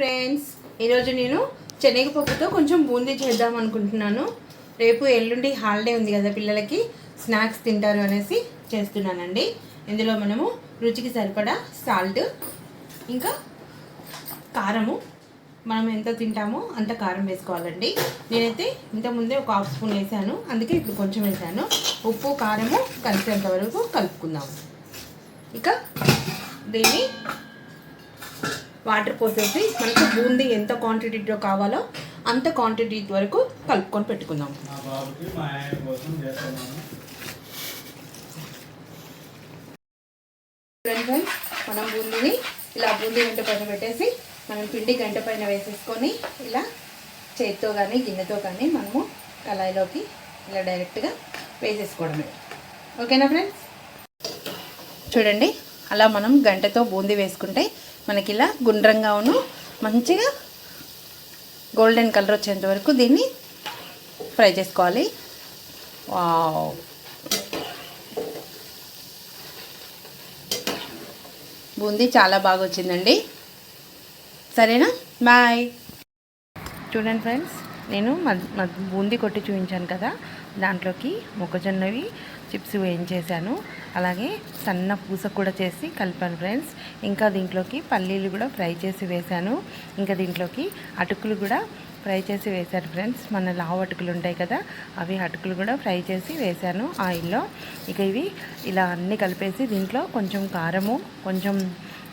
Friends ఈరోజు నేను శనగపప్పుతో కొంచెం బూందీ చేద్దాం అనుకుంటున్నాను. రేపు ఎల్లుండి హాలిడే ఉంది కదా పిల్లలకి స్నాక్స్ తింటారు అనేసి చేస్తున్నానండి. ఇందులో మనము రుచికి సరిపడా సాల్ట్ ఇంకా కారము. మనం ఎంత తింటామో అంత కారం వేసుకోవాలండి. నేనైతే ఇంతకుముందే ఒక హాఫ్ స్పూన్ వేసాను. అందుకే ఇప్పుడు కొంచెం వేసాను. ఉప్పు కారము కలిసేంత వరకు కలుపుకుందాము ఇక దీన్ని వాటర్ పోసేసి మనకు బూందీ ఎంత క్వాంటిటీలో కావాలో అంత క్వాంటిటీ వరకు కలుపుకొని పెట్టుకుందాం. మనం బూందీని ఇలా బూందీ గంట పైన పెట్టేసి మనం పిండి గంట పైన వేసేసుకొని ఇలా చేతితో కానీ గిన్నెతో కానీ మనము కళాయిలోకి ఇలా డైరెక్ట్గా వేసేసుకోవడమే. ఓకేనా ఫ్రెండ్స్ చూడండి. అలా మనం గంటతో బూందీ వేసుకుంటే మనకి ఇలా గుండ్రంగాను మంచిగా గోల్డెన్ కలర్ వచ్చేంత వరకు దీన్ని ఫ్రై చేసుకోవాలి. వావ్. బూందీ చాలా బాగా వచ్చిందండి. సరేనా? బాయ్. చూడండి ఫ్రెండ్స్. నేను మద్ మద్ బూందీ కొట్టి చూపించాను కదా దాంట్లోకి మొక్కజొన్నవి చిప్స్ వేయించేసాను అలాగే సన్న పూస కూడా చేసి కలిపాను ఫ్రెండ్స్. ఇంకా దీంట్లోకి పల్లీలు కూడా ఫ్రై చేసి వేశాను. ఇంకా దీంట్లోకి అటుకులు కూడా ఫ్రై చేసి వేశాను ఫ్రెండ్స్. మన లావు అటుకులు ఉంటాయి కదా అవి అటుకులు కూడా ఫ్రై చేసి వేశాను ఆయిల్లో. ఇక ఇవి ఇలా అన్నీ కలిపేసి దీంట్లో కొంచెం కారము కొంచెం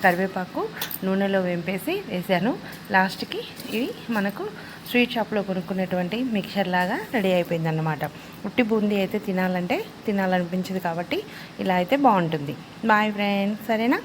కరివేపాకు నూనెలో వేంపేసి వేసాను లాస్ట్కి ఇవి మనకు స్వీట్ షాప్లో కొనుక్కునేటువంటి మిక్చర్ లాగా రెడీ అయిపోయింది అన్నమాట ఉట్టి బూందీ అయితే తినాలంటే తినాలనిపించదు కాబట్టి ఇలా అయితే బాగుంటుంది. బాయ్ ఫ్రెండ్స్ సరేనా?